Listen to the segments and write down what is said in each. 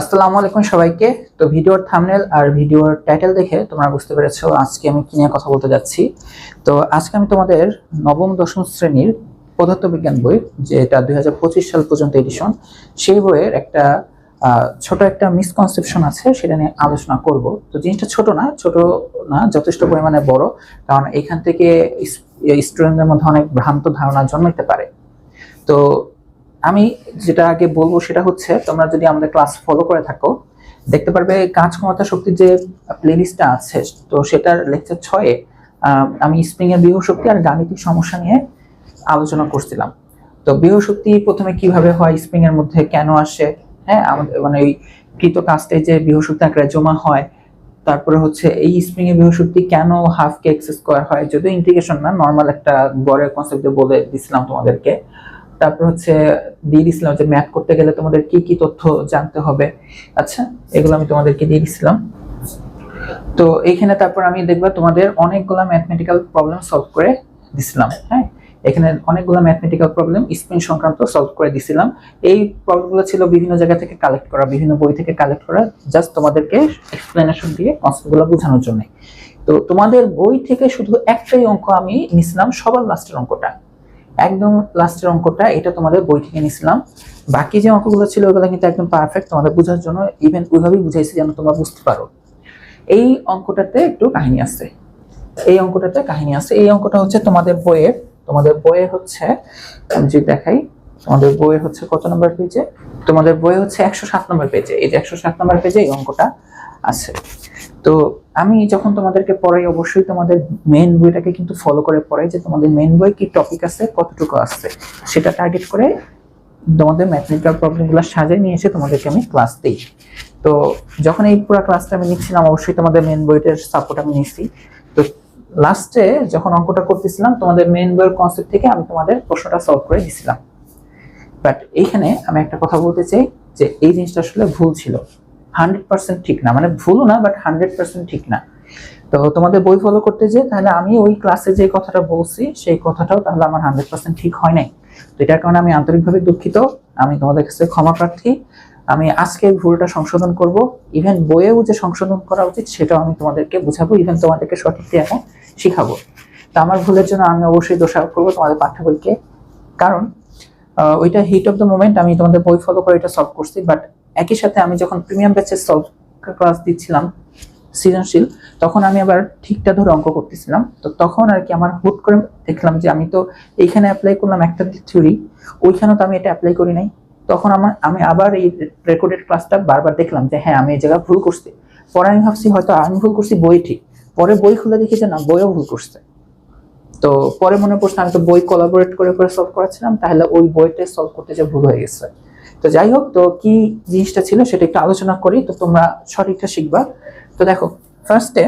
আসসালামু আলাইকুম সবাইকে। তো ভিডিওর থামনেল আর ভিডিওর টাইটেল দেখে তোমরা বুঝতে পেরেছ আজকে আমি কি নিয়ে কথা বলতে যাচ্ছি। তো আজকে আমি তোমাদের নবম, দশম শ্রেণির পদার্থবিজ্ঞান বই, যেটা দুই হাজার পঁচিশ সাল পর্যন্ত এডিশন সেই বইয়ের একটা ছোট একটা মিসকনসেপশন আছে, সেটা নিয়ে আলোচনা করব। তো জিনিসটা ছোট না ছোট না, যথেষ্ট পরিমাণে বড়, কারণ এখান থেকে স্টুডেন্টদের মধ্যে অনেক ভ্রান্ত ধারণা জন্মাইতে পারে। তো আমি যেটা আগে বলব সেটা হচ্ছে, তোমরা যদি আমাদের ক্লাস ফলো করে থাকো, দেখতে পারবে কাজ ক্ষমতা শক্তির যে প্লেলিস্টটা আছে, তো সেটার লেকচার ছয়ে আমি স্প্রিং এর বিহ শক্তি আর গাণিতিক সমস্যা নিয়ে আলোচনা করছিলাম। তো বিহ শক্তি প্রথমে কীভাবে হয় স্প্রিং এর মধ্যে কেন আসে? হ্যাঁ আমাদের মানে ওই কৃত কাস্টে যে বিহ শক্তি আকারে জমা হয়, তারপরে হচ্ছে এই স্প্রিং এর শক্তি কেন হাফ কে এক্স স্কোয়ার হয়, যদিও ইন্টিগ্রেশন না নর্মাল একটা গড়ের কনসেপ্টে বলে দিছিলাম তোমাদেরকে। তারপর হচ্ছে দিয়ে দিছিলাম যে ম্যাথ করতে গেলে তোমাদের কি কি তথ্য জানতে হবে। আচ্ছা এগুলো আমি তোমাদেরকে দিয়ে দিছিলাম। তো এইখানে তারপর আমি দেখবা তোমাদের অনেকগুলা ম্যাথমেটিক্যাল প্রবলেম সলভ করে দিছিলাম হ্যাঁ? এখানে অনেকগুলো ম্যাথমেটিক্যাল প্রবলেম স্পিন সংক্রান্ত সলভ করে দিছিলাম। এই প্রবলেমগুলো ছিল বিভিন্ন জায়গা থেকে কালেক্ট করা, বিভিন্ন বই থেকে কালেক্ট করা জাস্ট তোমাদেরকে এক্সপ্লেনেশন দিয়ে কনসেপ্টগুলো বোঝানোর জন্য। তো তোমাদের বই থেকে শুধু একটাই অঙ্ক আমি নিছিলাম, সবার লাস্টের অঙ্কটা। একদম লাস্টের অঙ্কটা, এটা তোমাদের বই থেকে নিয়েছিলাম। বাকি যে অঙ্কগুলো ছিল, ওগুলো কিন্তু একদম পারফেক্ট তোমাদের বোঝার জন্য ইভেন ওইভাবেই বুঝাইছি যেন তোমরা বুঝতে পারো। এই অঙ্কটাতে একটু কাহিনী আছে। এই অঙ্কটাতে কাহিনী আছে। এই অঙ্কটা হচ্ছে তোমাদের বইয়ের, তোমাদের বইয়ে হচ্ছে, আমি যদি দেখাই, তোমাদের বইয়ে হচ্ছে কত নম্বর পেজে তোমাদের বইয়ে হচ্ছে একশো সাত নম্বর পেজে এই যে একশো সাত নম্বর পেজে এই অঙ্কটা। আছে। তো আমি যখন তোমাদেরকে পড়াই, অবশ্যই তোমাদের মেন বইটাকে কিন্তু ফলো করে পড়াই যে তোমাদের মেন বই কি টপিক আছে, কতটুকু আছে। সেটা টার্গেট করে তোমাদের ম্যাথমেটিক্যাল প্রবলেমগুলো সাজিয়ে নিয়ে এসে তোমাদেরকে আমি ক্লাস দিই। তো যখন এই পুরো ক্লাসটা আমি নিচ্ছিলাম, অবশ্যই তোমাদের মেন বইটার সাপোর্ট আমি নিচ্ছি। তো লাস্টে যখন অঙ্কটা করতেছিলাম, তোমাদের মেন বইয়ের কনসেপ্ট থেকে আমি তোমাদের প্রশ্নটা সলভ করে দিছিলাম। বাট এইখানে আমি একটা কথা বলতে চাই যে এই জিনিসটা আসলে ভুল ছিল। হান্ড্রেড পার্সেন্ট ঠিক না মানে ভুলও না বাট হান্ড্রেড পার্সেন্ট ঠিক না। তো তোমাদের বই ফলো করতে যে তাহলে আমি ওই ক্লাসে যে কথাটা বলছি, সেই কথাটাও তাহলে আমার হান্ড্রেড পার্সেন্ট ঠিক হয় নাই। তো এটার কারণে আমি আন্তরিকভাবে দুঃখিত। আমি তোমাদের কাছে ক্ষমা প্রার্থী। আমি আজকে ভুলটা সংশোধন করব। ইভেন বইয়েও যে সংশোধন করা উচিত, সেটাও আমি তোমাদেরকে বুঝাবো। ইভেন তোমাদেরকে সঠিক এখন শিখাবো। তো আমার ভুলের জন্য আমি অবশ্যই দোষারোপ করব তোমাদের পাঠ্য বইকে। কারণ ওইটা হিট অফ দ্য মোমেন্ট আমি তোমাদের বই ফলো করে এটা সলভ করছি বাট একই সাথে আমি যখন প্রিমিয়াম ব্যাচের সলভ ক্লাস দিচ্ছিলাম, সৃজনশীল, তখন আমি আবার ঠিকটা ধরে অঙ্ক করতেছিলাম। তো তখন আর কি আমার হুট করে দেখলাম যে আমি তো এইখানে অ্যাপ্লাই করলাম একটা থিওরি ওইখানেও তো আমি এটা অ্যাপ্লাই করি নাই। তখন আমার আমি আবার এই রেকর্ডেড ক্লাসটা বারবার দেখলাম যে হ্যাঁ আমি এই জায়গায় ভুল করছি। পরে আমি ভাবছি হয়তো আমি ভুল করছি, বই ঠিক। পরে বই খুলে দেখি যে না, বইও ভুল করছে। তো পরে মনে পড়ছে আমি তো বই কোলাবোরেট করে করে সলভ করাচ্ছিলাম তাহলে ওই বইটা সলভ করতে যে ভুল হয়ে গেছে। তো যাই হোক, তো কি জিনিসটা ছিল সেটা একটু আলোচনা করি। তো তোমরা সঠিকটা শিখবা। তো দেখো ফার্স্টে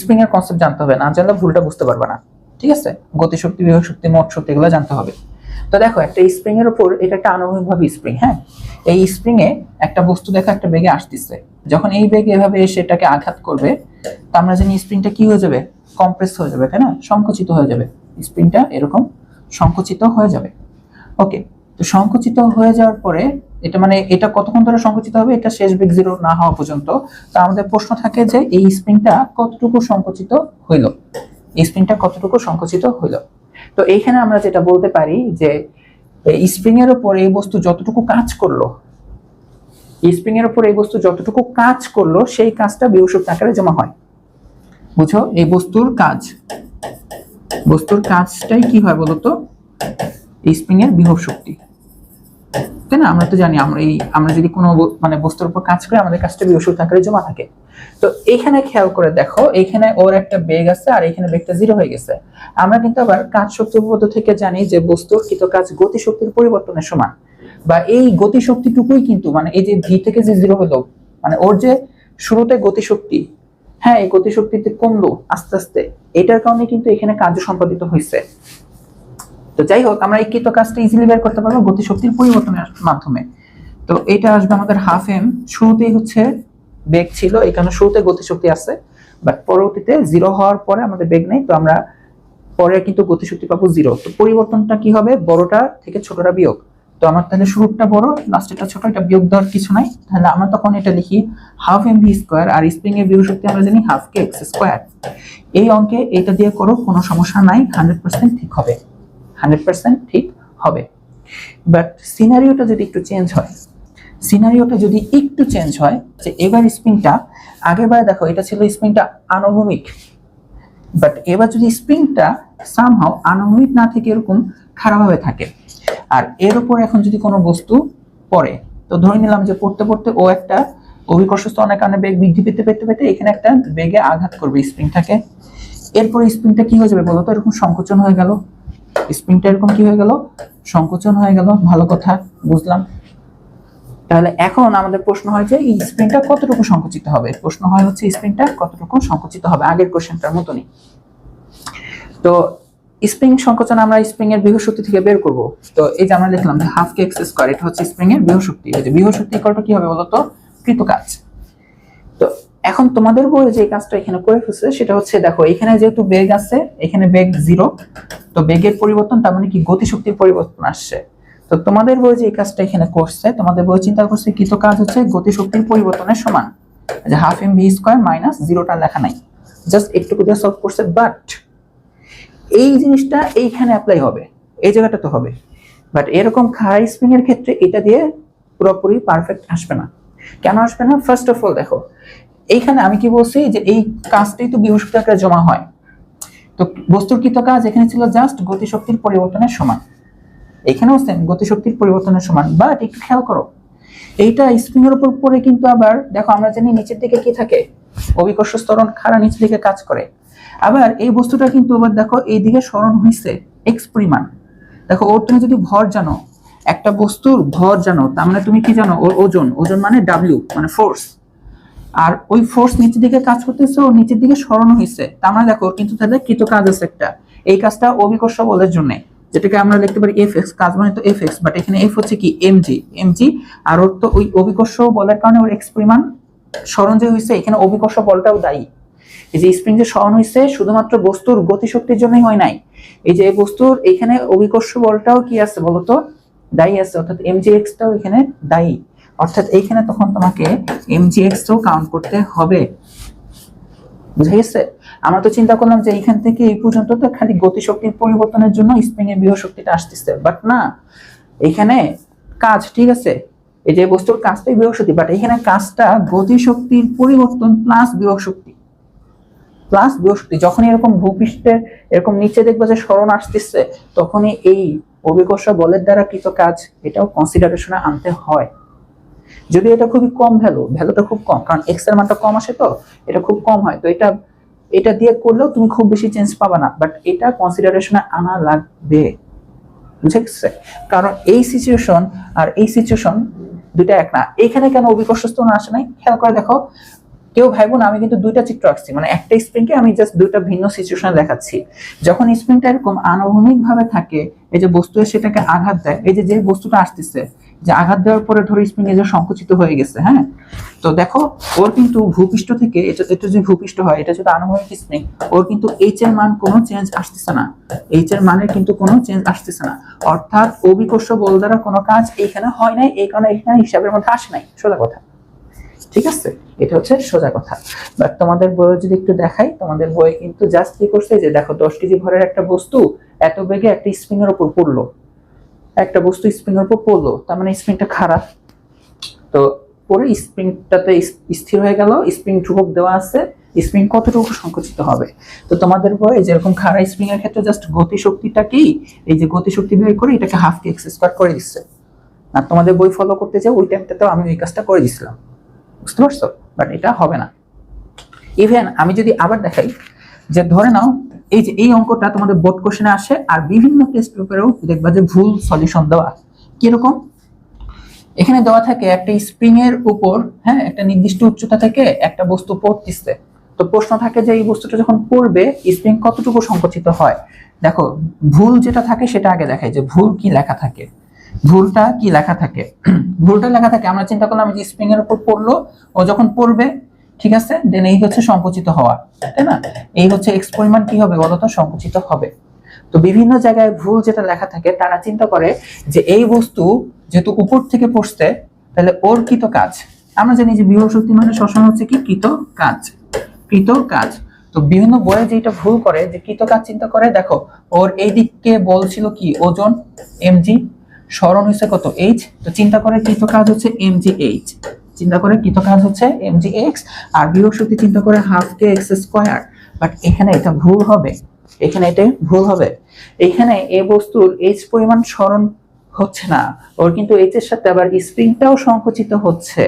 স্প্রিং এর কনসেপ্ট জানতে হবে। না জানলে ভুলটা বুঝতে পারবে না। ঠিক আছে? গতিশক্তি, বিভব শক্তি, মোট শক্তি এগুলো জানতে হবে। তো দেখো, একটা স্প্রিং এর উপর এটা একটা আনুভূমিকভাবে স্প্রিং হ্যাঁ? এই স্প্রিং এ একটা বস্তু দেখো একটা বেগে আসতেছে। যখন এই বেগে এভাবে এসে এটাকে আঘাত করবে, তো আমরা জানি স্প্রিংটা কি হয়ে যাবে? কম্প্রেস হয়ে যাবে, তাই না? সংকুচিত হয়ে যাবে। স্প্রিংটা এরকম সংকুচিত হয়ে যাবে। ওকে তো সংকুচিত হয়ে যাওয়ার পরে, এটা মানে এটা কতক্ষণ ধরে সংকুচিত হবে, এটা শেষ বিগ জিরো না হওয়া পর্যন্ত। তো আমাদের প্রশ্ন থাকে যে এই স্প্রিংটা কতটুকু সংকুচিত হইল? এই স্প্রিংটা কতটুকু সংকুচিত হইল? তো এইখানে আমরা যেটা বলতে পারি যে স্প্রিং এর উপর এই বস্তু যতটুকু কাজ করল স্প্রিং এর উপর এই বস্তু যতটুকু কাজ করল, সেই কাজটা বিভূষক আকারে জমা হয়। বুঝো? এই বস্তুর কাজ। বস্তুর কাজটাই কি হয় বলতো? স্প্রিং এর বিভব শক্তি। তাই না? আমরা তো জানি আমরা এই আমরা যদি কোনো মানে বস্তুর উপর কাজ করি, আমাদের কাজটা আকারে জমা থাকে। তো এইখানে খেয়াল করে দেখো, এইখানে ওর একটা বেগ আছে আর এইখানে বেগটা জিরো হয়ে গেছে। আমরা কিন্তু আবার কাজ শক্তি উপপাদ্য থেকে জানি যে বস্তুর কৃত কাজ গতি শক্তির পরিবর্তনের সমান। বা এই গতি শক্তিটুকুই কিন্তু মানে এই যে ভি থেকে যে জিরো হলো মানে ওর যে শুরুতে গতি শক্তি হ্যাঁ এই গতি শক্তিতে কমলো আস্তে আস্তে, এটার কারণে কিন্তু এখানে কার্য সম্পাদিত হয়েছে তো যাই হোক আমরা এই কাজটা ইজিলি বের করতে পারব গতি শক্তির পরিবর্তনের মাধ্যমে। তো এটা আসবে আমাদের হাফ এম শুরুতেই হচ্ছে বেগ ছিল এখানে শুরুতে গতিশক্তি আছে বাট পরবর্তীতে জিরো হওয়ার পরে আমাদের বেগ নেই, তো আমরা পরে কিন্তু গতিশক্তি পাবো জিরো তো পরিবর্তনটা কি হবে? বড়টা থেকে ছোটটা বিয়োগ। তো আমার তাহলে শুরুটা বড় লাস্টেরটা ছোট, এটা বিয়োগ দেওয়ার কিছু নাই। তাহলে আমরা তখন এটা লিখি হাফ এম ভি স্কোয়ার আর স্প্রিং এর বিয়োগ শক্তি আমরা জানি হাফ কে এক্স স্কোয়ার এই অঙ্কে এটা দিয়ে করো, কোনো সমস্যা নাই হান্ড্রেড পার্সেন্ট ঠিক হবে। হান্ড্রেড পার্সেন্ট ঠিক হবে। বাট সিনারিওটা যদি একটু চেঞ্জ হয় সিনারিওটা যদি একটু চেঞ্জ হয়, যে এবার স্প্রিংটা আগেরবার দেখো এটা ছিল স্প্রিংটা আনুভূমিক বাট এবার যদি স্প্রিংটা সামহাও আনুভূমিক না থেকে এরকম খারাপভাবে থাকে, আর এর উপর এখন যদি কোনো বস্তু পড়ে, তো ধরে নিলাম যে পড়তে পড়তে ও একটা অভিকর্ষ স্তনের কারণে বেগ বৃদ্ধি পেতে পেতে পেতে এখানে একটা বেগে আঘাত করবে স্প্রিংটাকে এরপর স্প্রিংটা কি হয়ে যাবে বলতো? এরকম সংকোচন হয়ে গেল। স্প্রিংটা এরকম কি হয়ে গেল? সংকোচন হয়ে গেল। ভালো কথা, বুঝলাম। তাহলে এখন আমাদের প্রশ্ন হয় যে স্প্রিংটা কতটুকু সংকুচিত হবে? প্রশ্ন হয় হচ্ছে স্প্রিংটা কতটুকু সংকুচিত হবে? আগের কোশ্চেনটার মতনই। তো, স্প্রিং সংকোচন আমরা স্প্রিং এর বিভব শক্তি থেকে বের করব। তো, এই যে আমরা লিখলাম যে হাফ কে এক্স স্কোয়ার, এটা হচ্ছে স্প্রিং এর বিভব শক্তি এই যে বিভব শক্তি কত কি হবে বলতো? কৃত কাজ এখন তোমাদের বইয়ে যে কাজটা এখানে করে ফেলছে, সেটা হচ্ছে দেখো, এখানে যেহেতু বেগ আছে, এখানে বেগ জিরো তো বেগের পরিবর্তন তার মানে কি গতিশক্তির পরিবর্তন আসছে। তো তোমাদের বই যে এই কাজটা এখানে করছে, তোমাদের বই চিন্তা করছে কৃত কাজ হচ্ছে গতিশক্তির পরিবর্তনের সমান। যে half M V square minus জিরোটা লেখা নাই। জাস্ট একটু দিয়ে সলভ করছে বাট এই জিনিসটা এইখানে অ্যাপ্লাই হবে। এই জায়গাটা তো হবে। বাট এরকম খাড়া স্প্রিং এর ক্ষেত্রে এটা দিয়ে পুরোপুরি পারফেক্ট আসবে না। কেন আসবে না? ফার্স্ট অফ অল দেখো এইখানে আমি কি বলছি যে এই কাজটাই তো বৃহস্পতি আকারে জমা হয়। তো বস্তুর কৃত কাজ এখানে ছিল জাস্ট গতিশক্তির পরিবর্তনের সমান। এখানেও সেম গতিশক্তির পরিবর্তনের সমান বাট একটু খেয়াল করো। এইটা স্প্রিং এর উপর পরে কিন্তু আবার, দেখো আমরা জানি নিচের দিকে কি থাকে? অভিকর্ষ স্তরণ খাড়া নিচের দিকে কাজ করে। আবার এই বস্তুটা কিন্তু আবার দেখো এই দিকে স্মরণ হয়েছে এক্স পরিমাণ। দেখো ওর তুমি যদি ভর জানো, একটা বস্তুর ভর জানো, তার মানে তুমি কি জানো? ওর ওজন। ওজন মানে ডাব্লিউ মানে ফোর্স আর ওই ফোর্স নিচের দিকে কাজ করতেছে, ও নিচের দিকে সরানো হয়েছে তার মানে দেখো, কিন্তু তাহলে কৃত কাজ আছে একটা এই কাজটা অভিকর্ষ বলের জন্য, যেটাকে আমরা লিখতে পারি এফ এক্স কাজ মানে তো এফ এক্স বাট এখানে এফ হচ্ছে কি এম জি এম জি আর ওর তো ওই অভিকর্ষ বলের কারণে ওর এক্স পরিমাণ স্মরণ যে হয়েছে এখানে অভিকর্ষ বলটাও দায়ী। এই যে স্প্রিং যে স্মরণ হয়েছে শুধুমাত্র বস্তুর গতিশক্তির জন্যই হয় নাই। এই যে বস্তুর এখানে অভিকর্ষ বলটাও কি আছে বলতো? দায়ী আছে, অর্থাৎ এম জি এক্সটাও এখানে দায়ী। অর্থাৎ এইখানে তখন তোমাকে এম জি এক্সটাও কাউন্ট করতে হবে। বুঝা গেছে? আমরা তো চিন্তা করলাম যে এইখান থেকে এই পর্যন্ত তো খালি গতিশক্তির পরিবর্তনের জন্য স্প্রিং এর বিহ শক্তিটা আসতেছে। বাট না এখানে কাজ, ঠিক আছে? এই যে বস্তুর কাজটাই বিভব শক্তি বাট এখানে কাজটা গতিশক্তির পরিবর্তন প্লাস বিভব শক্তি প্লাস বিভব শক্তি যখন এরকম ভূপৃষ্ঠের এরকম নিচে দেখবে যে স্মরণ আসতেছে, তখনই এই অভিকর্ষ বলের দ্বারা কৃত কাজ, এটাও কনসিডারেশনে আনতে হয়। যদি এটা খুবই কম ভ্যালু ভ্যালুটা খুব কম, কারণ এক্সের মানটা কম আসে তো, এটা খুব কম হয়। তো এটা এটা দিয়ে করলেও তুমি খুব বেশি চেঞ্জ পাবা না বাট এটা কনসিডারেশনে আনা লাগবে। বুঝে গেছে? কারণ এই সিচুয়েশন আর এই সিচুয়েশন দুইটা এক না। এখানে কেন অভিকর্ষ স্তরণ আসে নাই? খেয়াল করে দেখো, কেউ ভাইবো না, আমি কিন্তু দুইটা চিত্র আঁকছি। মানে একটা স্প্রিংকে আমি জাস্ট দুইটা ভিন্ন সিচুয়েশন দেখাচ্ছি। যখন স্প্রিংটা এরকম আনুভূমিক ভাবে থাকে, এই যে বস্তু সেটাকে আঘাত দেয়, এই যে যে বস্তুটা আসতেছে যে আঘাত দেওয়ার পরে ধরো স্প্রিং এই যে সংকুচিত হয়ে গেছে হ্যাঁ? তো দেখো, ওর কিন্তু ভূপৃষ্ঠ থেকে, এটা এটা যদি ভূপৃষ্ঠ হয়, এটা যদি আনুভূমিক স্প্রিং ওর কিন্তু এইচ এর মান কোনো চেঞ্জ আসতেছে না। এইচ এর মানের কিন্তু কোনো চেঞ্জ আসতেছে না। অর্থাৎ অভিকর্ষ বল দ্বারা কোনো কাজ এইখানে হয় নাই, এই কারণে এখানে হিসাবের মধ্যে আসে নাই। সোজা কথা। ঠিক আছে? এটা হচ্ছে সোজা কথা। বাট তোমাদের বইয়ে যদি একটু দেখাই, তোমাদের বই কিন্তু জাস্ট কি করছে, যে দেখো দশ কেজি ভরের একটা বস্তু এত বেগে একটা স্প্রিং এর উপর পড়ল। একটা বস্তু স্প্রিং এর উপর পড়ল, তার মানে স্প্রিংটা খারাপ। তো পরে স্প্রিংটাতে স্থির হয়ে গেল স্প্রিং ধ্রুবক দেওয়া আছে স্প্রিং কতটুকু সংকুচিত হবে? তো তোমাদের বই যেরকম খাড়া স্প্রিং এর ক্ষেত্রে জাস্ট গতিশক্তিটা কি? এই যে গতিশক্তি বের করে এটাকে হাফ কে এক্স স্কোয়ার করে দিচ্ছে। আর তোমাদের বই ফলো করতে চাও, ওই টাইমটাতেও আমি ওই কাজটা করে দিছিলাম। বুঝতে পারছ? বাট এটা হবে না। ইভেন আমি যদি আবার দেখাই, যে ধরে নাও এই যে, এই অঙ্কটা তোমাদের বোর্ড কোশ্চেনে আসে, আর বিভিন্ন টেস্ট পেপারেও দেখবা যে ভুল সলিউশন দেওয়া কীরকম? এখানে দেওয়া থাকে একটা স্প্রিং এর উপর হ্যাঁ একটা নির্দিষ্ট উচ্চতা থেকে একটা বস্তু পড়তেছে। তো প্রশ্ন থাকে যে এই বস্তুটা যখন পড়বে স্প্রিং কতটুকু সংকুচিত হয়? দেখো, ভুল যেটা থাকে সেটা আগে দেখাই যে ভুল কি লেখা থাকে। ভুলটা কি লেখা থাকে? ভুলটা লেখা থাকে, আমরা চিন্তা করলাম যে স্প্রিং এর উপর পড়ল, ও যখন পড়বে ঠিক আছে? দেন এই হচ্ছে সংকুচিত হওয়া, তাই না? এই হচ্ছে এক্স পরিমাণ কি হবে বলতো? সংকুচিত হবে। তো বিভিন্ন জায়গায় ভুল যেটা লেখা থাকে, তারা চিন্তা করে যে এই বস্তু যেহেতু উপর থেকে পড়ছে, তাহলে ওর কৃত কাজ। আমরা জানি যে বিভব শক্তি মানে সবসময় হচ্ছে কি? কৃত কাজ। কৃত কাজ। তো বিভিন্ন বইয়ে যেটা ভুল করে, যে কৃত কাজ চিন্তা করে, দেখো, ওর এই দিককে বলছিল কি? ওজন এমজি স্মরণ হচ্ছে কত? এইচ তো চিন্তা করে কৃত কাজ হচ্ছে এমজি এইচ চিন্তা করে কৃত কাজ হচ্ছে? এমজি এক্স আর বিভব শক্তি চিন্তা করে half K X square but এখানে এটা ভুল হবে। এখানে এটা ভুল হবে। এখানে এ বস্তুর এইচ পরিমাণ স্মরণ হচ্ছে না। ওর কিন্তু এইচ এর সাথে আবার স্প্রিংটাও সংকুচিত হচ্ছে।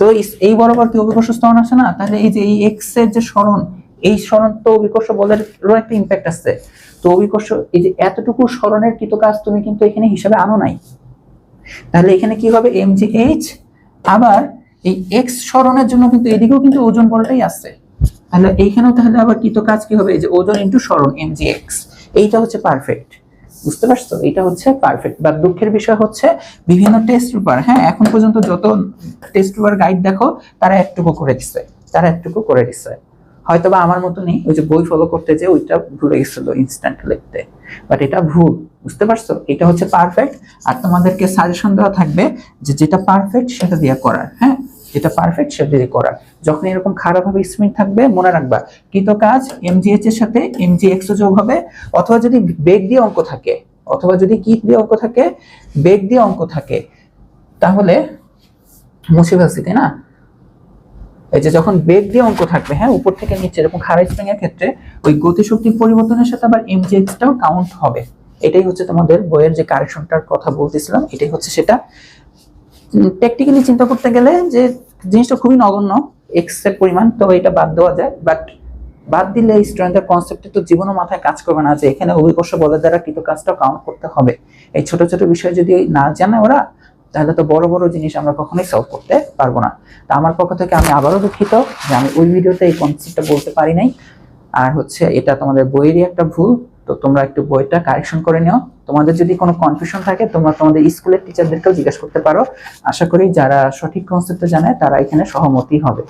তো এই বরাবর কি অভিকর্ষ স্তরণ আছে না? তাহলে এই যে এই এক্সের যে স্মরণ, এই স্মরণ তো অভিকর্ষ বলেরও একটা ইম্প্যাক্ট আছে। তো অভিকর্ষ, এই যে এতটুকু স্মরণের কৃত কাজ তুমি কিন্তু এখানে হিসাবে আনো নাই। তাহলে এখানে কি হবে? এম জি এইচ আবার এই এক্স স্মরণের জন্য কিন্তু এদিকেও কিন্তু ওজন বলটাই আছে তাহলে এইখানেও তাহলে আবার কৃত কাজ কি হবে? যে ওজন ইন্টু স্মরণ এম জি এক্স এইটা হচ্ছে পারফেক্ট বুঝতে পারছ? এটা হচ্ছে পারফেক্ট বা দুঃখের বিষয় হচ্ছে বিভিন্ন টেস্ট পেপার হ্যাঁ এখন পর্যন্ত যত টেস্ট পেপার গাইড দেখো, তারা একটুকু করে দিচ্ছে তারা একটুকু করে দিচ্ছে হয়তো বা আমার মতনই ওই যে বই ফলো করতে যে ওইটা ভুলে গেছিল ইনস্ট্যান্ট লিখতে। বাট এটা ভুল, বুঝতে পারছ? এটা হচ্ছে পারফেক্ট আর তোমাদেরকে সাজেশন দেওয়া থাকবে যে যেটা পারফেক্ট সেটা দিয়ে করার হ্যাঁ? যেটা পারফেক্ট সেটা দিয়ে করার। যখন এরকম খারাপ ভাবে স্মিথ থাকবে, মনে রাখবা কৃত কাজ এমজিএইচ এর সাথে এমজিএক্স যোগ হবে। অথবা যদি বেগ দিয়ে অঙ্ক থাকে, অথবা যদি কি দিয়ে অঙ্ক থাকে বেগ দিয়ে অঙ্ক থাকে, তাহলে মুছে ফেলছি, তাই না? এই যে যখন বেগ দিয়ে অঙ্ক থাকবে হ্যাঁ উপর থেকে নিচে, এরকম খাড়া স্প্রিং এর ক্ষেত্রে ওই গতিশক্তির পরিবর্তনের সাথে আবার এমজিএক্সটাও কাউন্ট হবে। এটাই হচ্ছে তোমাদের বইয়ের যে কারেকশনটার কথা বলতেছিলাম, এটাই হচ্ছে সেটা। প্র্যাকটিক্যালি চিন্তা করতে গেলে যে জিনিসটা খুবই নগণ্য এক্সের পরিমাণ, তো এটা বাদ দেওয়া যায় বাট বাদ দিলে এই স্ট্রেন্থের কনসেপ্টে তো জীবনও মাথায় কাজ করবে না যে এখানে অভিকর্ষ বলের দ্বারা কৃত কাজটা কাউন্ট করতে হবে। এই ছোট ছোট বিষয় যদি না জানে ওরা তাহলে তো বড় বড় জিনিস আমরা কখনোই সলভ করতে পারব না। তা আমার পক্ষ থেকে আমি আবারও দুঃখিত যে আমি ওই ভিডিওতে এই কনসেপ্টটা বলতে পারি নাই। আর হচ্ছে এটা তোমাদের বইয়েরই একটা ভুল, তো তোমরা একটু বইটা কারেকশন করে নিও। তোমাদের যদি কোনো কনফিউশন থাকে, তোমরা তোমাদের স্কুলের টিচারদেরকেও জিজ্ঞাসা করতে পারো। আশা করি যারা সঠিক কনসেপ্টটা জানে, তারা এখানে সহমতি হবে।